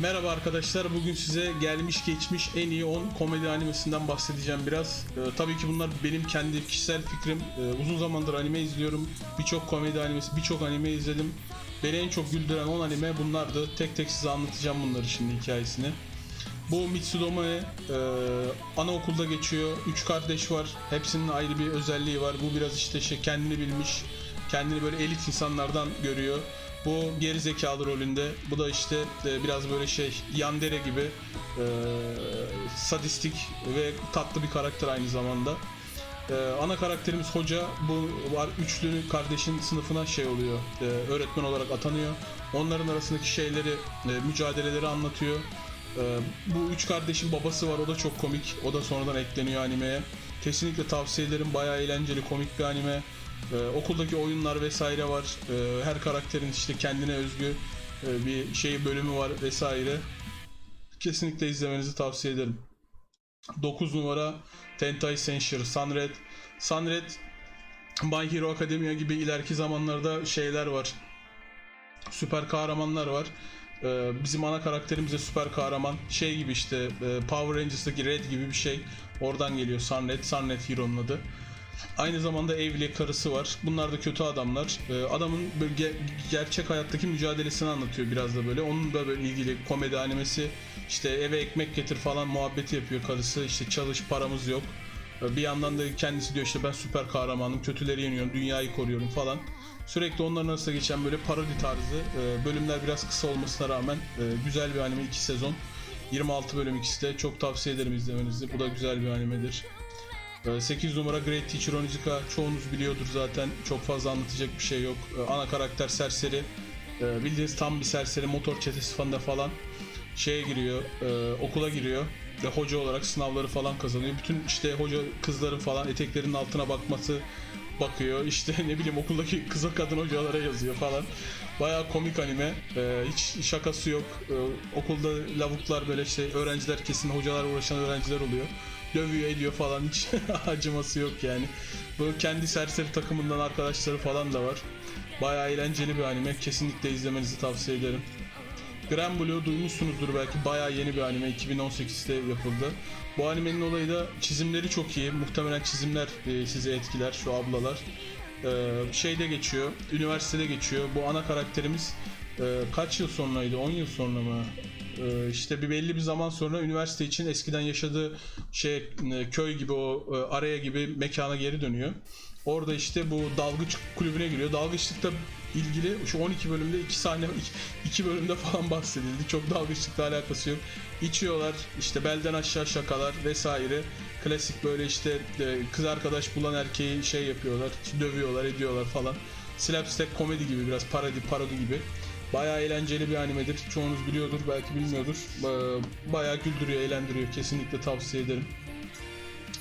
Merhaba arkadaşlar. Bugün size gelmiş geçmiş en iyi 10 komedi animesinden bahsedeceğim biraz. Ee, tabii ki bunlar benim kendi kişisel fikrim. Ee, uzun zamandır anime izliyorum. Birçok komedi animesi, birçok anime izledim. Beni en çok güldüren 10 anime bunlardı. Tek tek size anlatacağım bunları şimdi hikayesini. Bu Mitsudoma'ya e, anaokulda geçiyor. Üç kardeş var. Hepsinin ayrı bir özelliği var. Bu biraz işte şey kendini bilmiş, kendini böyle elit insanlardan görüyor. Bu geri zekalı rolünde. Bu da işte e, biraz böyle şey Yandere gibi e, sadistik ve tatlı bir karakter aynı zamanda. E, ana karakterimiz hoca. Bu var üçlü kardeşin sınıfına şey oluyor. e, öğretmen olarak atanıyor. Onların arasındaki şeyleri, e, mücadeleleri anlatıyor. Ee, bu üç kardeşin babası var o da çok komik. O da sonradan ekleniyor animeye. Kesinlikle tavsiye ederim. Bayağı eğlenceli, komik bir anime. Ee, okuldaki oyunlar vesaire var. Ee, her karakterin işte kendine özgü e, bir şey bölümü var vesaire. Kesinlikle izlemenizi tavsiye ederim. 9 numara Tentai Senshir Sunred. Sunred My Hero Academia gibi ileriki zamanlarda şeyler var. Süper kahramanlar var. Ee, bizim ana karakterimiz de süper kahraman. Şey gibi işte e, Power Rangers'daki Red gibi bir şey. Oradan geliyor Sunred. Sunred Hero'nun adı. Aynı zamanda evli karısı var. Bunlar da kötü adamlar. Ee, adamın böyle ge- gerçek hayattaki mücadelesini anlatıyor biraz da böyle. Onun da böyle ilgili komedi animesi. İşte eve ekmek getir falan muhabbeti yapıyor karısı. İşte çalış paramız yok. Ee, Bir yandan da kendisi diyor işte ben süper kahramanım, kötüleri yeniyorum, dünyayı koruyorum falan. Sürekli onların arasında geçen böyle parodi tarzı e, bölümler biraz kısa olmasına rağmen e, güzel bir anime 2 sezon. 26 bölüm ikisi de çok tavsiye ederim izlemenizi. Bu da güzel bir animedir. 8 numara Great Teacher Onizuka çoğunuz biliyordur zaten. Çok fazla anlatacak bir şey yok. E, Ana karakter serseri. E, Bildiğiniz tam bir serseri motor çetesi falan falan. Şeye giriyor, okula giriyor ve hoca olarak sınavları falan kazanıyor. Bütün işte hoca kızların falan eteklerinin altına bakması bakıyor. İşte ne bileyim okuldaki kıza kadın hocalara yazıyor falan. Bayağı komik anime. Hiç şakası yok. Okulda lavuklar böyle işte öğrenciler kesin hocalar uğraşan öğrenciler oluyor dövüyor ediyor falan hiç acıması yok yani. Bu kendi serseri takımından arkadaşları falan da var. Bayağı eğlenceli bir anime. Kesinlikle izlemenizi tavsiye ederim. Grand Blue duymuşsunuzdur belki. Bayağı yeni bir anime. 2018'de yapıldı. Bu animenin olayı da çizimleri çok iyi. Muhtemelen çizimler e, sizi etkiler şu ablalar. Ee, şeyde geçiyor. Üniversitede geçiyor. Bu ana karakterimiz e, kaç yıl sonraydı? 10 yıl sonra mı? Ee, işte bir belli bir zaman sonra üniversite için eskiden yaşadığı şey e, köy gibi o e, araya gibi mekana geri dönüyor. Orada işte bu dalgıç kulübüne giriyor. Dalgıçlıkta ilgili şu 12 bölümde 2 sahne 2 bölümde falan bahsedildi. Çok dalgıçlıkla alakası yok. İçiyorlar işte belden aşağı şakalar vesaire. Klasik böyle işte e, kız arkadaş bulan erkeği şey yapıyorlar. Dövüyorlar, ediyorlar falan. Slapstick komedi gibi biraz parodi parodi gibi. Bayağı eğlenceli bir animedir. Çoğunuz biliyordur, belki bilmiyordur. Ba- Bayağı güldürüyor, eğlendiriyor. Kesinlikle tavsiye ederim.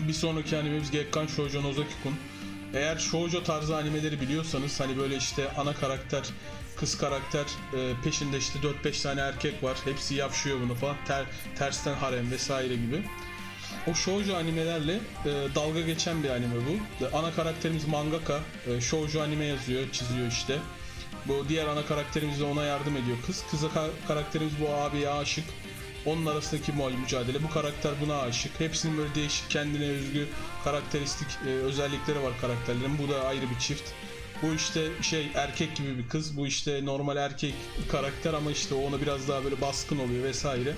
Bir sonraki animemiz Gekkan Shoujo Nozaki-kun. Eğer shoujo tarzı animeleri biliyorsanız hani böyle işte ana karakter, kız karakter e, peşinde işte 4-5 tane erkek var. Hepsi yapşıyor bunu falan. Ter, tersten harem vesaire gibi. O shoujo animelerle e, dalga geçen bir anime bu. Ana karakterimiz mangaka. E, shoujo anime yazıyor, çiziyor işte. Bu diğer ana karakterimiz de ona yardım ediyor kız. Kıza ka- karakterimiz bu abiye aşık. Onun arasındaki mücadele. Bu karakter buna aşık. Hepsinin böyle değişik kendine özgü karakteristik e, özellikleri var karakterlerin. Bu da ayrı bir çift. Bu işte şey erkek gibi bir kız. Bu işte normal erkek karakter ama işte ona biraz daha böyle baskın oluyor vesaire.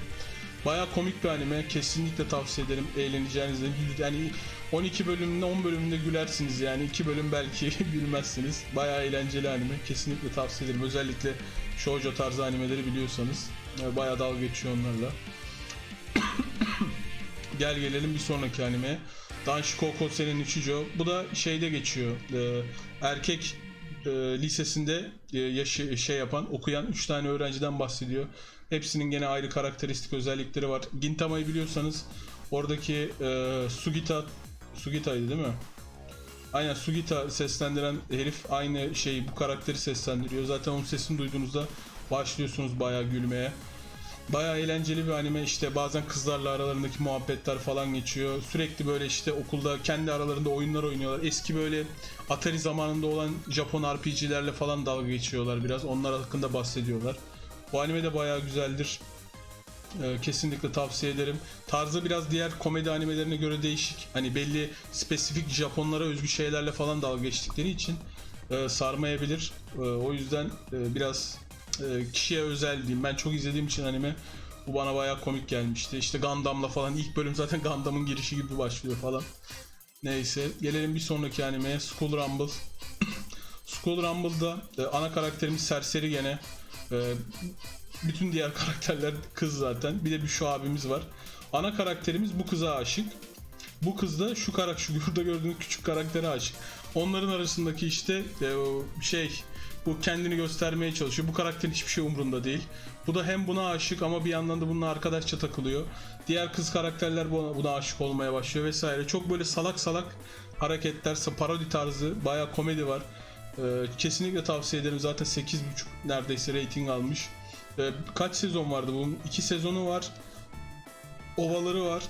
Baya komik bir anime. Kesinlikle tavsiye ederim. Eğleneceğiniz de. Yani 12 bölümünde 10 bölümünde gülersiniz yani. 2 bölüm belki gülmezsiniz. Baya eğlenceli anime. Kesinlikle tavsiye ederim. Özellikle shoujo tarzı animeleri biliyorsanız. Baya dalga geçiyor onlarla. Gel gelelim bir sonraki animeye. Danshiko senin Ichijo. Bu da şeyde geçiyor. Ee, erkek e, lisesinde e, yaşı şey yapan, okuyan 3 tane öğrenciden bahsediyor. Hepsinin gene ayrı karakteristik özellikleri var. Gintama'yı biliyorsanız oradaki e, Sugita Sugita'ydı değil mi? Aynen Sugita seslendiren herif aynı şeyi bu karakteri seslendiriyor. Zaten onun sesini duyduğunuzda başlıyorsunuz bayağı gülmeye. Bayağı eğlenceli bir anime işte bazen kızlarla aralarındaki muhabbetler falan geçiyor. Sürekli böyle işte okulda kendi aralarında oyunlar oynuyorlar. Eski böyle Atari zamanında olan Japon RPG'lerle falan dalga geçiyorlar biraz. Onlar hakkında bahsediyorlar. Bu anime de bayağı güzeldir. Ee, kesinlikle tavsiye ederim. Tarzı biraz diğer komedi animelerine göre değişik. Hani belli spesifik Japonlara özgü şeylerle falan dalga geçtikleri için e, sarmayabilir. E, o yüzden e, biraz e, kişiye özel diyeyim. Ben çok izlediğim için anime bu bana bayağı komik gelmişti. İşte Gundam'la falan ilk bölüm zaten Gundam'ın girişi gibi başlıyor falan. Neyse gelelim bir sonraki animeye School Rumble. School Rumble'da e, ana karakterimiz serseri gene. E, bütün diğer karakterler kız zaten. Bir de bir şu abimiz var. Ana karakterimiz bu kıza aşık. Bu kız da şu karakter, şu burada gördüğünüz küçük karaktere aşık. Onların arasındaki işte e, şey bu kendini göstermeye çalışıyor. Bu karakterin hiçbir şey umrunda değil. Bu da hem buna aşık ama bir yandan da bununla arkadaşça takılıyor. Diğer kız karakterler buna, buna aşık olmaya başlıyor vesaire. Çok böyle salak salak hareketler, parodi tarzı, bayağı komedi var. Ee, kesinlikle tavsiye ederim. Zaten 8.5 neredeyse rating almış. Ee, kaç sezon vardı bunun? 2 sezonu var. Ovaları var.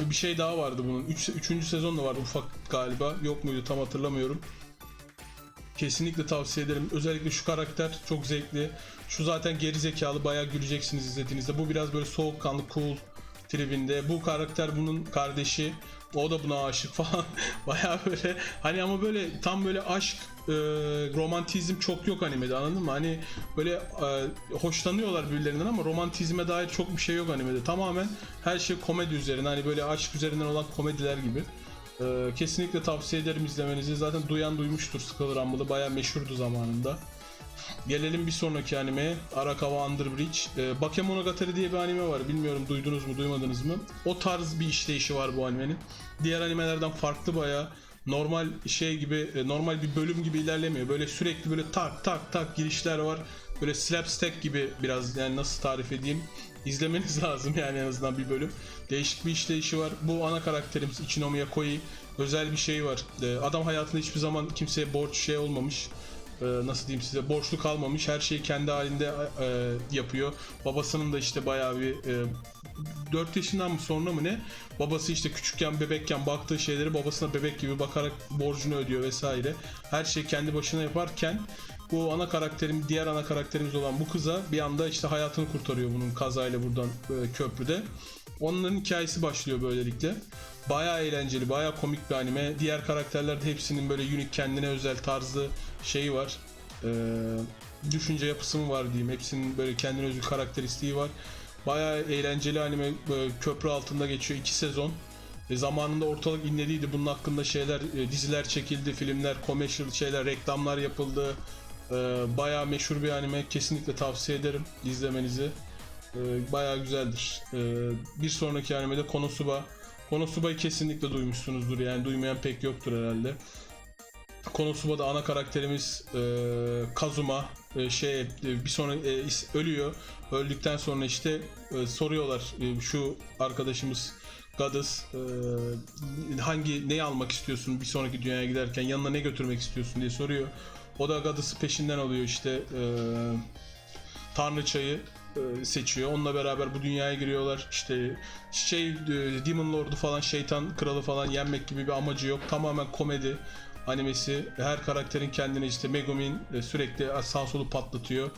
Bir şey daha vardı bunun. 3. Üç, üçüncü sezon da var ufak galiba. Yok muydu tam hatırlamıyorum. Kesinlikle tavsiye ederim. Özellikle şu karakter çok zevkli. Şu zaten geri zekalı bayağı güleceksiniz izlediğinizde. Bu biraz böyle soğukkanlı cool tribinde. Bu karakter bunun kardeşi. O da buna aşık falan. bayağı böyle hani ama böyle tam böyle aşk e, romantizm çok yok animede anladın mı? Hani böyle e, hoşlanıyorlar birbirlerinden ama romantizme dair çok bir şey yok animede. Tamamen her şey komedi üzerine. Hani böyle aşk üzerinden olan komediler gibi. Ee, kesinlikle tavsiye ederim izlemenizi. Zaten duyan duymuştur Skull Rumble'ı. Bayağı meşhurdu zamanında. Gelelim bir sonraki animeye. Arakawa Under Bridge. Ee, Bakemonogatari diye bir anime var. Bilmiyorum duydunuz mu duymadınız mı? O tarz bir işleyişi var bu animenin. Diğer animelerden farklı bayağı normal şey gibi e, normal bir bölüm gibi ilerlemiyor. Böyle sürekli böyle tak tak tak girişler var. Böyle slapstick gibi biraz yani nasıl tarif edeyim. İzlemeniz lazım yani en azından bir bölüm. Değişik bir işleyişi var. Bu ana karakterimiz Ichinomiya Koi. Özel bir şey var. Ee, Adam hayatında hiçbir zaman kimseye borç şey olmamış. Ee, nasıl diyeyim size borçlu kalmamış. Her şeyi kendi halinde e, yapıyor. Babasının da işte bayağı bir e, 4 yaşından mı sonra mı ne? Babası işte küçükken bebekken baktığı şeyleri babasına bebek gibi bakarak borcunu ödüyor vesaire. Her şeyi kendi başına yaparken bu ana karakterim diğer ana karakterimiz olan bu kıza bir anda işte hayatını kurtarıyor bunun kazayla buradan böyle köprüde. Onların hikayesi başlıyor böylelikle. Bayağı eğlenceli, bayağı komik bir anime. Diğer karakterler de hepsinin böyle unik kendine özel tarzı şeyi var. Ee, düşünce yapısı mı var diyeyim. Hepsinin böyle kendine özgü karakteristiği var. Bayağı eğlenceli anime böyle köprü altında geçiyor iki sezon. E, zamanında ortalık inlediydi. Bunun hakkında şeyler, e, diziler çekildi, filmler, commercial şeyler, reklamlar yapıldı. E, bayağı meşhur bir anime. Kesinlikle tavsiye ederim izlemenizi. E, bayağı güzeldir. E, bir sonraki animede Konosuba. Konosuba'yı kesinlikle duymuşsunuzdur. Yani duymayan pek yoktur herhalde. Konosuba'da ana karakterimiz e, Kazuma e, şey e, bir sonra ölüyor. Öldükten sonra işte soruyorlar şu arkadaşımız Gadis e, hangi neyi almak istiyorsun bir sonraki dünyaya giderken yanına ne götürmek istiyorsun diye soruyor. O da Gadis'i peşinden alıyor işte e, Tanrıçayı e, seçiyor. Onunla beraber bu dünyaya giriyorlar. İşte şey e, Demon Lord'u falan şeytan kralı falan yenmek gibi bir amacı yok. Tamamen komedi animesi. Her karakterin kendine işte Megumin e, sürekli sağ solu patlatıyor.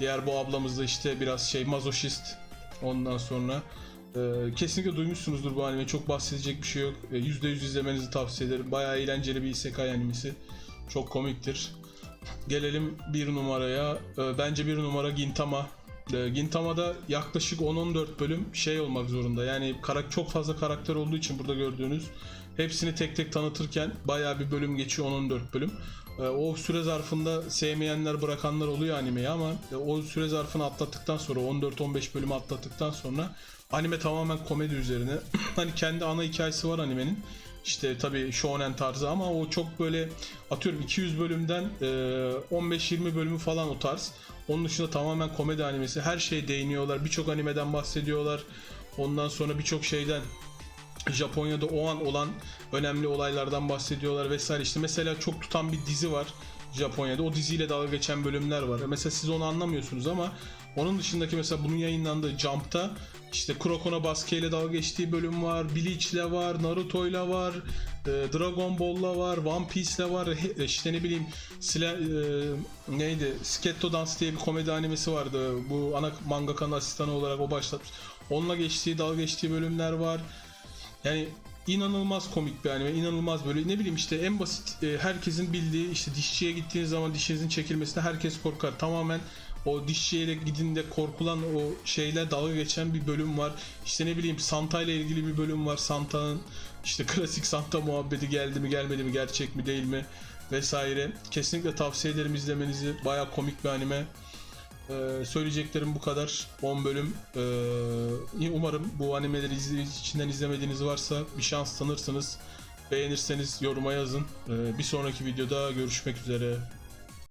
Diğer bu ablamız da işte biraz şey mazoşist. Ondan sonra e, kesinlikle duymuşsunuzdur bu anime. Çok bahsedecek bir şey yok. E, %100 izlemenizi tavsiye ederim. Bayağı eğlenceli bir isekai animesi. Çok komiktir. Gelelim bir numaraya. E, bence bir numara Gintama. E, Gintama'da yaklaşık 10-14 bölüm şey olmak zorunda. Yani çok fazla karakter olduğu için burada gördüğünüz hepsini tek tek tanıtırken bayağı bir bölüm geçiyor 10-14 bölüm. E, o süre zarfında sevmeyenler bırakanlar oluyor animeyi ama e, o süre zarfını atlattıktan sonra 14-15 bölümü atlattıktan sonra anime tamamen komedi üzerine. hani kendi ana hikayesi var animenin. İşte tabii shonen tarzı ama o çok böyle atıyorum 200 bölümden e, 15-20 bölümü falan o tarz. Onun dışında tamamen komedi animesi. Her şeye değiniyorlar. Birçok animeden bahsediyorlar. Ondan sonra birçok şeyden Japonya'da o an olan önemli olaylardan bahsediyorlar vesaire. İşte mesela çok tutan bir dizi var Japonya'da. O diziyle dalga geçen bölümler var. Mesela siz onu anlamıyorsunuz ama onun dışındaki mesela bunun yayınlandığı Jump'ta işte Kurokona Baskı ile dalga geçtiği bölüm var. Bleach'le var, Naruto'yla var, e, Dragon Ball'la var, One Piece'le var. He- işte ne bileyim Sla, e, neydi? Sketto Dance diye bir komedi animesi vardı. Bu ana mangakanın asistanı olarak o başlatmış. Onunla geçtiği, dalga geçtiği bölümler var. Yani inanılmaz komik bir anime, inanılmaz böyle ne bileyim işte en basit e, herkesin bildiği işte dişçiye gittiğiniz zaman dişinizin çekilmesine herkes korkar. Tamamen o dişçiye de korkulan o şeyle dalga geçen bir bölüm var. İşte ne bileyim Santa ile ilgili bir bölüm var. Santa'nın işte klasik Santa muhabbeti geldi mi gelmedi mi gerçek mi değil mi vesaire. Kesinlikle tavsiye ederim izlemenizi. Baya komik bir anime. Ee, söyleyeceklerim bu kadar. 10 bölüm. Ee, umarım bu animeleri izle- içinden izlemediğiniz varsa bir şans tanırsınız. Beğenirseniz yoruma yazın. Ee, bir sonraki videoda görüşmek üzere.